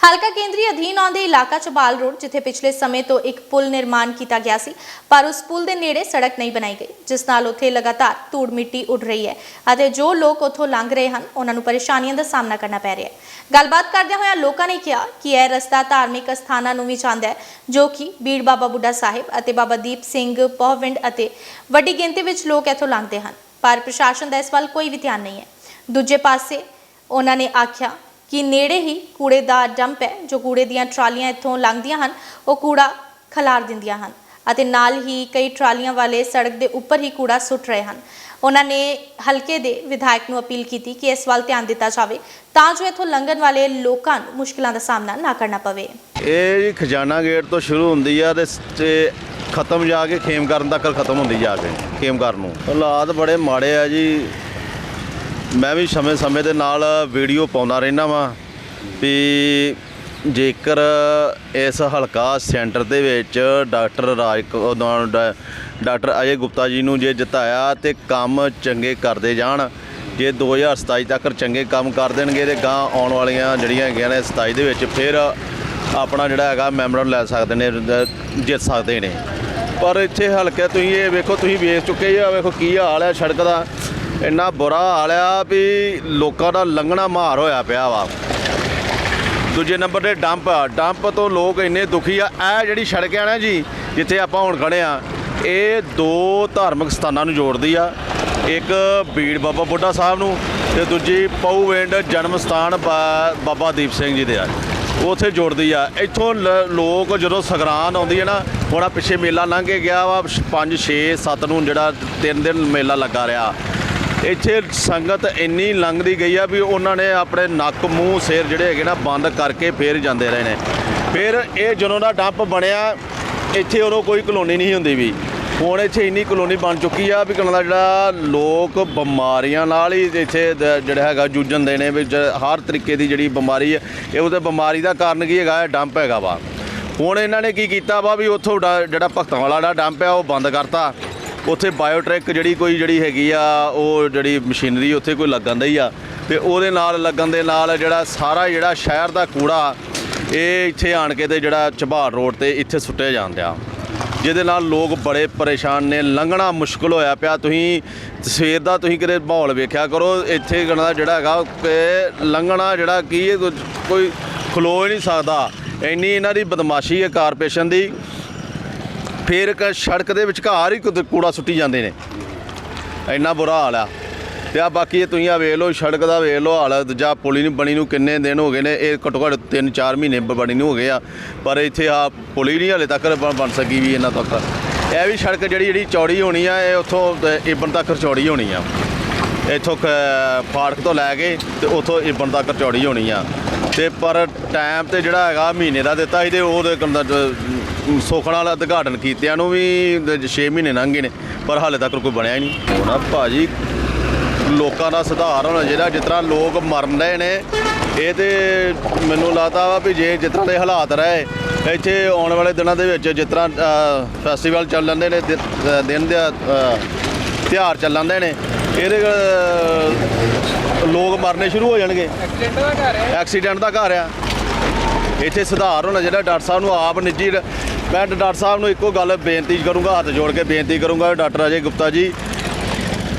ਹਲਕਾ ਕੇਂਦਰੀ ਅਧੀਨ ਆਉਂਦੇ ਇਲਾਕਾ ਚਬਾਲ ਰੋਡ, ਜਿੱਥੇ ਪਿਛਲੇ ਸਮੇਂ ਤੋਂ ਇੱਕ ਪੁਲ ਨਿਰਮਾਣ ਕੀਤਾ ਗਿਆ ਸੀ, ਪਰ ਉਸ ਪੁਲ ਦੇ ਨੇੜੇ ਸੜਕ ਨਹੀਂ ਬਣਾਈ ਗਈ, ਜਿਸ ਨਾਲ ਉੱਥੇ ਲਗਾਤਾਰ ਧੂੜ ਮਿੱਟੀ ਉੱਡ ਰਹੀ ਹੈ ਅਤੇ ਜੋ ਲੋਕ ਉੱਥੋਂ ਲੰਘ ਰਹੇ ਹਨ, ਉਹਨਾਂ ਨੂੰ ਪਰੇਸ਼ਾਨੀਆਂ ਦਾ ਸਾਹਮਣਾ ਕਰਨਾ ਪੈ ਰਿਹਾ ਹੈ। ਗੱਲਬਾਤ ਕਰਦਿਆਂ ਹੋਇਆਂ ਲੋਕਾਂ ਨੇ ਕਿਹਾ ਕਿ ਇਹ ਰਸਤਾ ਧਾਰਮਿਕ ਸਥਾਨਾਂ ਨੂੰ ਵੀ ਜਾਂਦਾ ਹੈ, ਜੋ ਕਿ ਬੀੜ ਬਾਬਾ ਬੁੱਢਾ ਸਾਹਿਬ ਅਤੇ ਬਾਬਾ ਦੀਪ ਸਿੰਘ ਪਹੁਵਿੰਡ ਅਤੇ ਵੱਡੀ ਗਿਣਤੀ ਵਿੱਚ ਲੋਕ ਇੱਥੋਂ ਲੰਘਦੇ ਹਨ, ਪਰ ਪ੍ਰਸ਼ਾਸਨ ਦਾ ਇਸ ਵੱਲ ਕੋਈ ਵੀ ਧਿਆਨ ਨਹੀਂ ਹੈ। ਦੂਜੇ ਪਾਸੇ ਉਹਨਾਂ ਨੇ ਆਖਿਆ ਕਿ ਨੇੜੇ ਹੀ ਕੂੜੇ ਦਾ ਡੰਪ ਹੈ, ਜੋ ਕੂੜੇ ਦੀਆਂ ਟਰਾਲੀਆਂ ਇੱਥੋਂ ਲੰਘਦੀਆਂ ਹਨ, ਉਹ ਕੂੜਾ ਖਲਾਰ ਦਿੰਦੀਆਂ ਹਨ ਅਤੇ ਨਾਲ ਹੀ ਕਈ ਟਰਾਲੀਆਂ ਵਾਲੇ ਸੜਕ ਦੇ ਉੱਪਰ ਹੀ ਕੂੜਾ ਸੁੱਟ ਰਹੇ ਹਨ। ਉਹਨਾਂ ਨੇ ਹਲਕੇ ਦੇ ਵਿਧਾਇਕ ਨੂੰ ਅਪੀਲ ਕੀਤੀ ਕਿ ਇਸ ਵੱਲ ਧਿਆਨ ਦਿੱਤਾ ਜਾਵੇ ਤਾਂ ਜੋ ਇੱਥੋਂ ਲੰਘਣ ਵਾਲੇ ਲੋਕਾਂ ਨੂੰ ਮੁਸ਼ਕਲਾਂ ਦਾ ਸਾਹਮਣਾ ਨਾ ਕਰਨਾ ਪਵੇ। ਇਹ ਜੀ ਖਜ਼ਾਨਾ ਗੇਟ ਤੋਂ ਸ਼ੁਰੂ ਹੁੰਦੀ ਆ ਤੇ ਖਤਮ ਜਾ ਕੇ ਖੇਮ ਕਰਨ ਤੱਕ ਖਤਮ ਹੁੰਦੀ ਜਾ ਕੇ ਖੇਮ ਨੂੰ। ਹਾਲਾਤ ਬੜੇ ਮਾੜੇ ਆ ਜੀ। ਮੈਂ ਵੀ ਸਮੇਂ-ਸਮੇਂ ਦੇ ਨਾਲ ਵੀਡੀਓ ਪਾਉਂਦਾ ਰਹਿਣਾ ਵਾਂ ਵੀ ਜੇਕਰ ਇਸ ਹਲਕਾ ਸੈਂਟਰ ਦੇ ਵਿੱਚ ਡਾਕਟਰ ਰਾਜ ਡਾ- ਡਾਕਟਰ ਅਜੇ ਗੁਪਤਾ ਜੀ ਨੂੰ ਜੇ ਜਿਤਾਇਆ ਤੇ ਕੰਮ ਚੰਗੇ ਕਰਦੇ ਜਾਣ, ਜੇ 2027 ਤੱਕ ਚੰਗੇ ਕੰਮ ਕਰ ਦੇਣਗੇ ਤੇ ਗਾਂ ਆਉਣ ਵਾਲੀਆਂ ਜਿਹੜੀਆਂ ਹੈਗੀਆਂ ਨੇ 27 ਦੇ ਵਿੱਚ ਫਿਰ ਆਪਣਾ ਜਿਹੜਾ ਹੈਗਾ ਮੈਂਬਰ ਲੈ ਸਕਦੇ ਨੇ, ਜਿੱਤ ਸਕਦੇ ਨੇ। ਪਰ ਇੱਥੇ ਹਲਕਾ ਤੁਸੀਂ ਇਹ ਵੇਖੋ, ਤੁਸੀਂ ਵੇਖ ਚੁੱਕੇ ਆ ਵੇਖੋ ਕੀ ਹਾਲ ਹੈ ਸੜਕ ਦਾ। ਇੰਨਾ ਬੁਰਾ ਹਾਲ ਆ ਵੀ ਲੋਕਾਂ ਦਾ ਲੰਘਣਾ ਮਾਰ ਹੋਇਆ ਪਿਆ ਵਾ। ਦੂਜੇ ਨੰਬਰ ਤੇ ਡੰਪ ਡੰਪ ਤੋਂ ਲੋਕ ਇੰਨੇ ਦੁਖੀ ਆ। ਇਹ ਜਿਹੜੀ ਸੜਕ ਆ ਨਾ ਜੀ, ਜਿੱਥੇ ਆਪਾਂ ਹੁਣ ਖੜੇ ਆ, ਇਹ ਦੋ ਧਾਰਮਿਕ ਸਥਾਨਾਂ ਨੂੰ ਜੋੜਦੀ ਆ। ਇੱਕ ਬੀੜ ਬਾਬਾ ਬੁੱਢਾ ਸਾਹਿਬ ਨੂੰ ਤੇ ਦੂਜੀ ਪਊਵਿੰਡ ਜਨਮ ਸਥਾਨ ਬਾ- ਬਾਬਾ ਦੀਪ ਸਿੰਘ ਜੀ ਦੇ ਆ। ਉਥੇ ਜੋੜਦੀ ਆ। ਇੱਥੋਂ ਲ- ਲੋਕ ਜਦੋਂ ਸਗਰਾਨ ਆਉਂਦੀ ਹੈ ਨਾ, ਹੁਣ ਆਹ ਪਿੱਛੇ ਮੇਲਾ ਲੰਘ ਕੇ ਗਿਆ ਵਾ 5 6 7 ਨੂੰ ਜਿਹੜਾ ਤਿੰਨ ਦਿਨ ਮੇਲਾ ਲੱਗਾ ਰਿਹਾ। ਇੱਥੇ ਸੰਗਤ ਇੰਨੀ ਲੰਘਦੀ ਗਈ ਆ ਵੀ ਉਹਨਾਂ ਨੇ ਆਪਣੇ ਨੱਕ ਮੂੰਹ ਸਿਰ ਜਿਹੜੇ ਹੈਗੇ ਨਾ ਬੰਦ ਕਰਕੇ ਫੇਰ ਜਾਂਦੇ ਰਹੇ ਨੇ। ਫਿਰ ਇਹ ਜਦੋਂ ਦਾ ਡੰਪ ਬਣਿਆ, ਇੱਥੇ ਉਦੋਂ ਕੋਈ ਕਲੋਨੀ ਨਹੀਂ ਹੁੰਦੀ ਵੀ। ਹੁਣ ਇੱਥੇ ਇੰਨੀ ਕਲੋਨੀ ਬਣ ਚੁੱਕੀ ਆ ਵੀ ਕਹਿੰਦਾ ਜਿਹੜਾ ਲੋਕ ਬਿਮਾਰੀਆਂ ਨਾਲ ਹੀ ਇੱਥੇ ਜਿਹੜਾ ਹੈਗਾ ਜੂਝਣਦੇ ਨੇ ਵੀ ਹਰ ਤਰੀਕੇ ਦੀ ਜਿਹੜੀ ਬਿਮਾਰੀ ਹੈ ਇਹ ਉਹਦੇ ਬਿਮਾਰੀ ਦਾ ਕਾਰਨ ਕੀ ਹੈਗਾ ਡੰਪ ਹੈਗਾ ਵਾ। ਹੁਣ ਇਹਨਾਂ ਨੇ ਕੀ ਕੀਤਾ ਵਾ ਵੀ ਉੱਥੋਂ ਡਾ- ਜਿਹੜਾ ਭਗਤਾਂ ਵਾਲਾ ਜਿਹੜਾ ਡੰਪ ਆ, ਉਹ ਬੰਦ ਕਰਤਾ। ਉੱਥੇ ਬਾਇਓਟ੍ਰੈਕ ਜਿਹੜੀ ਕੋਈ ਜਿਹੜੀ ਹੈਗੀ ਆ, ਉਹ ਜਿਹੜੀ ਮਸ਼ੀਨਰੀ ਉੱਥੇ ਕੋਈ ਲੱਗਣ ਹੀ ਆ। ਤੇ ਉਹਦੇ ਨਾਲ ਲੱਗਣ ਦੇ ਨਾਲ ਜਿਹੜਾ ਸਾਰਾ ਜਿਹੜਾ ਸ਼ਹਿਰ ਦਾ ਕੂੜਾ, ਇਹ ਇੱਥੇ ਆਣ ਕੇ ਤੇ ਜਿਹੜਾ ਝਬਾੜ ਰੋਡ ਤੇ ਇੱਥੇ ਸੁੱਟਿਆ ਜਾਂਦਾ ਜਿਹਦੇ ਨਾਲ ਲੋਕ ਬੜੇ ਪਰੇਸ਼ਾਨ ਨੇ, ਲੰਘਣਾ ਮੁਸ਼ਕਲ ਹੋਇਆ ਪਿਆ। ਤੁਸੀਂ ਸਵੇਰ ਦਾ ਤੁਸੀਂ ਕਿਤੇ ਮਾਹੌਲ ਵੇਖਿਆ ਕਰੋ, ਇੱਥੇ ਗਣਾ ਜਿਹੜਾ ਹੈਗਾ ਕਿ ਲੰਘਣਾ ਜਿਹੜਾ ਕੀ ਕੋਈ ਖਲੋ ਹੀ ਨਹੀਂ ਸਕਦਾ। ਇੰਨੀ ਇਹਨਾਂ ਦੀ ਬਦਮਾਸ਼ੀ ਹੈ ਕਾਰਪੋਰੇਸ਼ਨ ਦੀ। ਫਿਰ ਇੱਕ ਸੜਕ ਦੇ ਵਿਚਕਾਰ ਹੀ ਕੁਦ- ਕੂੜਾ ਸੁੱਟੀ ਜਾਂਦੇ ਨੇ। ਇੰਨਾ ਬੁਰਾ ਹਾਲ ਆ। ਤੇ ਆ ਬਾਕੀ ਇਹ ਤੁਸੀਂ ਆ ਵੇਖ ਲਓ, ਸੜਕ ਦਾ ਵੇਖ ਲਓ ਹਾਲ। ਦੂਜਾ ਪੁਲੀ ਨੂੰ ਬਣੀ ਨੂੰ ਕਿੰਨੇ ਦਿਨ ਹੋ ਗਏ ਨੇ। ਇਹ ਘੱਟੋ ਘੱਟ 3-4 ਮਹੀਨੇ ਬ- ਬਣੀ ਨੂੰ ਹੋ ਗਏ ਆ। ਪਰ ਇੱਥੇ ਆ ਪੁਲੀ ਨਹੀਂ ਹਲੇ ਤੱਕ ਬਣ ਬਣ ਸਕੀ ਵੀ ਇਹਨਾਂ ਤੱਕ। ਇਹ ਵੀ ਸੜਕ ਜਿਹੜੀ ਜਿਹੜੀ ਚੌੜੀ ਹੋਣੀ ਆ, ਇਹ ਉੱਥੋਂ ਤੇ ਇਬਨ ਤੱਕ ਚੌੜੀ ਹੋਣੀ ਆ। ਇੱਥੋਂ ਕ- ਫਾਟਕ ਤੋਂ ਲੈ ਕੇ ਤੇ ਉੱਥੋਂ ਇੱਬਣ ਤੱਕ ਚੌੜੀ ਹੋਣੀ ਆ। ਤੇ ਪਰ ਟਾਈਮ ਤੇ ਜਿਹੜਾ ਹੈਗਾ ਮਹੀਨੇ ਦਾ ਦਿੱਤਾ ਸੀ ਤੇ ਉਹਦੇ ਕੰਦਾ ਸੁੱਖ ਨਾਲ ਉਦਘਾਟਨ ਕੀਤਿਆਂ ਨੂੰ ਵੀ 6 ਮਹੀਨੇ ਲੰਘ ਗਏ ਨੇ ਪਰ ਹਾਲੇ ਤੱਕ ਕੋਈ ਬਣਿਆ ਹੀ ਨਹੀਂ। ਹੁਣ ਭਾਜੀ ਲੋਕਾਂ ਦਾ ਸੁਧਾਰ ਹੋਣਾ ਜਿਹੜਾ ਜਿਸ ਤਰ੍ਹਾਂ ਲੋਕ ਮਰਨ ਰਹੇ ਨੇ ਇਹ ਤੇ ਮੈਨੂੰ ਲੱਗਦਾ ਵਾ ਵੀ ਜੇ ਜਿਸ ਤਰ੍ਹਾਂ ਦੇ ਹਾਲਾਤ ਰਹੇ ਇੱਥੇ ਆਉਣ ਵਾਲੇ ਦਿਨਾਂ ਦੇ ਵਿੱਚ ਜਿਸ ਤਰ੍ਹਾਂ ਫੈਸਟੀਵਲ ਚੱਲ ਜਾਂਦੇ ਨੇ ਦਿਨ ਦੇ ਅ, ਤਿਉਹਾਰ ਚੱਲਣਦੇ ਨੇ ਇਹਦੇ ਮਰਨੇ ਸ਼ੁਰੂ ਹੋ ਜਾਣਗੇ। ਐਕਸੀਡੈਂਟ ਦਾ ਘਰ ਹੈ। ਐਕਸੀਡੈਂਟ ਦਾ ਘਰ ਆ। ਇੱਥੇ ਸੁਧਾਰ ਹੋਣਾ ਜਿਹੜਾ ਡਾਕਟਰ ਸਾਹਿਬ ਨੂੰ ਆਪ ਨਿੱਜੀ ਮੈਂ ਡਾਕਟਰ ਸਾਹਿਬ ਨੂੰ ਇੱਕੋ ਗੱਲ ਬੇਨਤੀ ਕਰੂੰਗਾ ਹੱਥ ਜੋੜ ਕੇ ਬੇਨਤੀ ਕਰੂੰਗਾ ਡਾਕਟਰ ਅਜੇ ਗੁਪਤਾ ਜੀ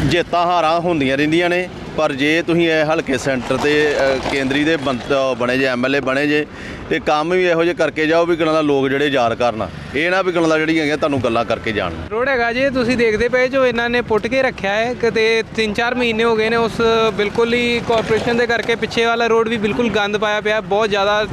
ਜੇਤਾਂ ਹਾਰਾਂ ਹੁੰਦੀਆਂ ਰਹਿੰਦੀਆਂ ਨੇ। ਪਰ ਜੇ ਤੁਸੀਂ ਇਹ ਹਲਕੇ ਸੈਂਟਰ ਤੇ ਅ, ਕੇਂਦਰੀ ਦੇ ਬੰਦ- ਅ, ਬਣੇ ਜੇ ਐਮਐਲਏ ਬਣੇ ਜੇ ਤੇ ਕੰਮ ਵੀ ਇਹੋ ਜਿਹੇ ਕਰਕੇ ਜਾਓ ਵੀ ਕਿਨਾਂ ਦਾ ਲੋਕ ਜਿਹੜੇ ਯਾਦ ਕਰਨ। ਇਹ ਨਾ ਵੀ ਕਿਨਾਂ ਦਾ ਜਿਹੜੀਆਂ ਹੈਗੀਆਂ ਤੁਹਾਨੂੰ ਗੱਲਾਂ ਕਰਕੇ ਜਾਣ। ਰੋਡ ਹੈਗਾ ਜੀ ਤੁਸੀਂ ਦੇਖਦੇ ਪਏ ਜੋ ਇਹਨਾਂ ਨੇ ਪੁੱਟ ਕੇ ਰੱਖਿਆ ਹੈ ਕਿਤੇ 3-4 ਮਹੀਨੇ ਹੋ ਗਏ ਨੇ ਉਸ ਬਿਲਕੁਲ ਹੀ ਕਾਰਪੋਰੇਸ਼ਨ ਦੇ ਕਰਕੇ ਪਿੱਛੇ ਵਾਲਾ ਰੋਡ ਵੀ ਬਿਲਕੁਲ ਗੰਦ ਪਾਇਆ ਪਿਆ ਬਹੁਤ ਜ਼ਿਆਦਾ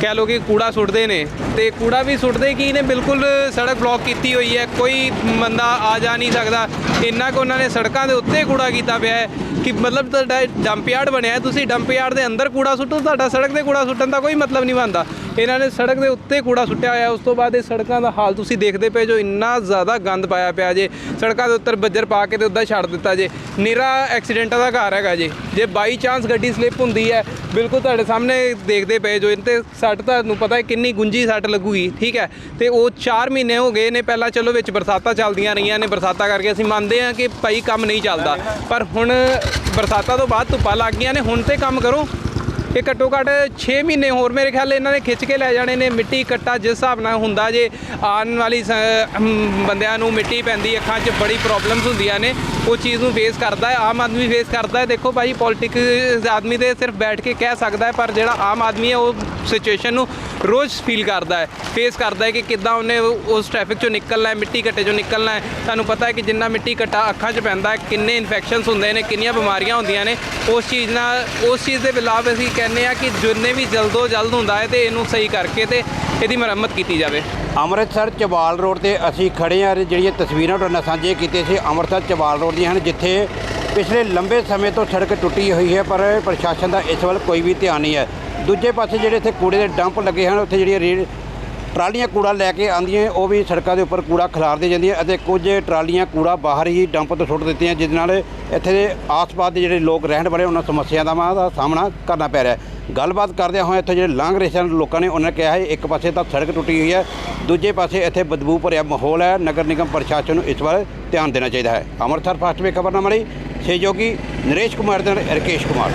ਕਹਿ ਲੋ ਕਿ ਕੂੜਾ ਸੁੱਟਦੇ ਨੇ। ਤੇ ਕੂੜਾ ਵੀ ਸੁੱਟਦੇ ਕੀ ਨੇ? ਬਿਲਕੁਲ ਸੜਕ ਬਲੌਕ ਕੀਤੀ ਹੋਈ ਹੈ ਕੋਈ ਬੰਦਾ ਆ ਜਾ ਨਹੀਂ ਸਕਦਾ। ਇੰਨਾ ਕੁ ਉਹਨਾਂ ਨੇ ਸੜਕਾਂ ਦੇ ਉੱਤੇ ਕੂੜਾ ਕੀਤਾ ਪਿਆ ਹੈ। ਕਿ ਮਤਲਬ ਤੁਹਾਡਾ ਡੰਪ ਯਾਰਡ ਬਣਿਆ ਹੈ, ਤੁਸੀਂ ਡੰਪ ਯਾਰਡ ਦੇ ਅੰਦਰ ਕੂੜਾ ਸੁੱਟੋ ਤੁਹਾਡਾ ਸੜਕ ਤੇ ਕੂੜਾ ਸੁੱਟਣ ਦਾ ਕੋਈ ਮਤਲਬ ਨਹੀਂ ਬਣਦਾ। ਇਹਨਾਂ ਨੇ ਸੜਕ ਦੇ ਉੱਤੇ ਕੂੜਾ ਸੁੱਟਿਆ ਹੋਇਆ ਉਸ ਤੋਂ ਬਾਅਦ ਇਹ ਸੜਕਾਂ ਦਾ ਹਾਲ ਤੁਸੀਂ ਦੇਖਦੇ ਪਏ ਜੋ ਇੰਨਾ ਜ਼ਿਆਦਾ ਗੰਦ ਪਾਇਆ ਪਿਆ ਜੇ ਸੜਕਾਂ ਦੇ ਉੱਤੇ ਬੱਜਰ ਪਾ ਕੇ ਤੇ ਉੱਦਾਂ ਛੱਡ ਦਿੱਤਾ ਜੇ। ਨਿਰਾ ਐਕਸੀਡੈਂਟਾਂ ਦਾ ਘਰ ਹੈਗਾ ਜੇ। ਜੇ ਬਾਈ ਚਾਂਸ ਗੱਡੀ ਸਲਿੱਪ ਹੁੰਦੀ ਹੈ ਬਿਲਕੁਲ ਤੁਹਾਡੇ ਸਾਹਮਣੇ ਦੇਖਦੇ ਪਏ ਜੋ ਇਹਦੇ ਸੱਟ ਤੁਹਾਨੂੰ ਪਤਾ ਹੈ ਕਿੰਨੀ ਗੁੰਜੀ ਸੱਟ ਲੱਗੂਗੀ ਠੀਕ ਹੈ? ਤੇ ਉਹ 4 ਮਹੀਨੇ ਹੋ ਗਏ ਨੇ ਪਹਿਲਾਂ ਚਲੋ ਵਿੱਚ ਬਰਸਾਤਾਂ ਚੱਲਦੀਆਂ ਰਹੀਆਂ ਨੇ ਬਰਸਾਤਾਂ ਕਰਕੇ ਅਸੀਂ ਮੰਨਦੇ ਹਾਂ ਕਿ ਭਾਈ ਕੰਮ ਨਹੀਂ ਚੱਲਦਾ। ਪਰ ਹੁਣ ਬਰਸਾਤਾਂ ਤੋਂ ਬਾਅਦ ਧੁੱਪਾਂ ਲੱਗ ਗਈਆਂ ਨੇ ਹੁਣ ਤੇ ਕੰਮ ਕਰੋ। ਇਹ ਘੱਟੋ ਘੱਟ 6 ਮਹੀਨੇ ਹੋਰ ਮੇਰੇ ਖਿਆਲ ਇਹਨਾਂ ਨੇ ਖਿੱਚ ਕੇ ਲੈ ਜਾਣੇ ਨੇ ਮਿੱਟੀ ਕੱਟਾ ਜਿਸ ਹਿਸਾਬ ਨਾਲ ਹੁੰਦਾ ਜੇ ਆਉਣ ਵਾਲੀ ਸ- ਬੰਦਿਆਂ ਨੂੰ ਮਿੱਟੀ ਪੈਂਦੀ, ਅੱਖਾਂ 'ਚ ਬੜੀ ਪ੍ਰੋਬਲਮਸ ਹੁੰਦੀਆਂ ਨੇ, ਉਹ ਚੀਜ਼ ਨੂੰ ਫੇਸ ਕਰਦਾ ਹੈ, ਆਮ ਆਦਮੀ ਫੇਸ ਕਰਦਾ ਹੈ। ਦੇਖੋ ਭਾਈ ਪੋਲਿਟਿਕਸ ਆਦਮੀ ਤੇ ਸਿਰਫ ਬੈਠ ਕੇ ਕਹਿ ਸਕਦਾ ਹੈ, ਪਰ ਜਿਹੜਾ ਆਮ ਆਦਮੀ ਹੈ, ਉਹ ਸਿਚੁਏਸ਼ਨ ਨੂੰ ਰੋਜ਼ ਫੀਲ ਕਰਦਾ ਹੈ। ਫੇਸ ਕਰਦਾ ਹੈ ਕਿ ਕਿੱਦਾਂ ਉਹਨੇ ਉਸ ਟ੍ਰੈਫਿਕ ਚੋਂ ਨਿਕਲਣਾ ਹੈ, ਮਿੱਟੀ ਘੱਟੇ ਚੋਂ ਨਿਕਲਣਾ ਹੈ। ਤੁਹਾਨੂੰ ਪਤਾ ਹੈ ਕਿ ਜਿੰਨਾ ਮਿੱਟੀ ਘੱਟਾ ਅੱਖਾਂ 'ਚ ਪੈਂਦਾ ਹੈ, ਕਿੰਨੇ ਇਨਫੈਕਸ਼ਨਸ ਹੁੰਦੇ ਨੇ, ਕਿੰਨੀਆਂ ਬਿਮਾਰੀਆਂ ਹੁੰਦੀਆਂ ਨੇ, ਉਸ ਚੀਜ਼ ਨਾਲ, ਉਸ ਚੀਜ਼ ਦੇ ਖਿਲਾਫ ਅਸੀਂ ਕਹਿ ਕਹਿੰਦੇ ਆ ਕਿ ਜਿੰਨੇ ਵੀ ਜਲਦੋ ਜਲਦ ਹੁੰਦਾ ਹੈ ਤੇ ਇਹਨੂੰ ਸਹੀ ਕਰਕੇ ਤੇ ਇਹਦੀ ਮੁਰੰਮਤ ਕੀਤੀ ਜਾਵੇ। ਅੰਮ੍ਰਿਤਸਰ ਚਬਾਲ ਰੋਡ ਤੇ ਅਸੀਂ ਖੜੇ ਹਾਂ। ਜਿਹੜੀਆਂ ਤਸਵੀਰਾਂ ਤੁਹਾਡੇ ਨਾਲ ਸਾਂਝੇ ਕੀਤੀਆਂ ਸੀ, ਅੰਮ੍ਰਿਤਸਰ ਚਬਾਲ ਰੋਡ ਦੀਆਂ ਹਨ, ਜਿੱਥੇ ਪਿਛਲੇ ਲੰਬੇ ਸਮੇਂ ਤੋਂ ਸੜਕ ਟੁੱਟੀ ਹੋਈ ਹੈ, ਪਰ ਪ੍ਰਸ਼ਾਸਨ ਦਾ ਇਸ ਵੱਲ ਕੋਈ ਵੀ ਧਿਆਨ ਨਹੀਂ ਹੈ। ਦੂਜੇ ਪਾਸੇ ਜਿਹੜੇ ਇੱਥੇ ਕੂੜੇ ਦੇ ਡੰਪ ਲੱਗੇ ਹਨ, ਉੱਥੇ ਜਿਹੜੀਆਂ ਰੇਲ ਟਰਾਲੀਆਂ ਕੂੜਾ ਲੈ ਕੇ ਆਉਂਦੀਆਂ ਉਹ ਵੀ ਸੜਕਾਂ ਦੇ ਉੱਪਰ ਕੂੜਾ ਖਿਲਾਰਦੇ ਜਾਂਦੀਆਂ ਅਤੇ ਕੁਝ ਟਰਾਲੀਆਂ ਕੂੜਾ ਬਾਹਰ ਹੀ ਡੰਪ ਤੋਂ ਸੁੱਟ ਦਿੱਤੀਆਂ ਜਿਸ ਨਾਲ ਇੱਥੇ ਦੇ ਆਸ-ਪਾਸ ਦੇ ਜਿਹੜੇ ਲੋਕ ਰਹਿਣ ਵਾਲੇ, ਉਹਨਾਂ ਸਮੱਸਿਆਵਾਂ ਦਾ ਸਾਹਮਣਾ ਕਰਨਾ ਪੈ ਰਿਹਾ ਹੈ। ਗੱਲਬਾਤ ਕਰਦਿਆਂ ਹੋਏ ਇੱਥੇ ਜਿਹੜੇ ਲਾਂਘ ਰਹੇ ਸਨ ਲੋਕਾਂ ਨੇ, ਉਹਨਾਂ ਨੇ ਕਿਹਾ ਹੈ, ਇੱਕ ਪਾਸੇ ਤਾਂ ਸੜਕ ਟੁੱਟੀ ਹੋਈ ਹੈ, ਦੂਜੇ ਪਾਸੇ ਇੱਥੇ ਬਦਬੂ ਭਰਿਆ ਮਾਹੌਲ ਹੈ। ਨਗਰ ਨਿਗਮ ਪ੍ਰਸ਼ਾਸਨ ਨੂੰ ਇਸ ਵੱਲ ਧਿਆਨ ਦੇਣਾ ਚਾਹੀਦਾ ਹੈ। ਅੰਮ੍ਰਿਤਸਰ ਫਾਸਟ ਵੇ ਖਬਰਨਾਮਾ ਲਈ ਸਹਿਯੋਗੀ ਨਰੇਸ਼ ਕੁਮਾਰ ਦੇ ਨਾਲ ਰਕੇਸ਼ ਕੁਮਾਰ।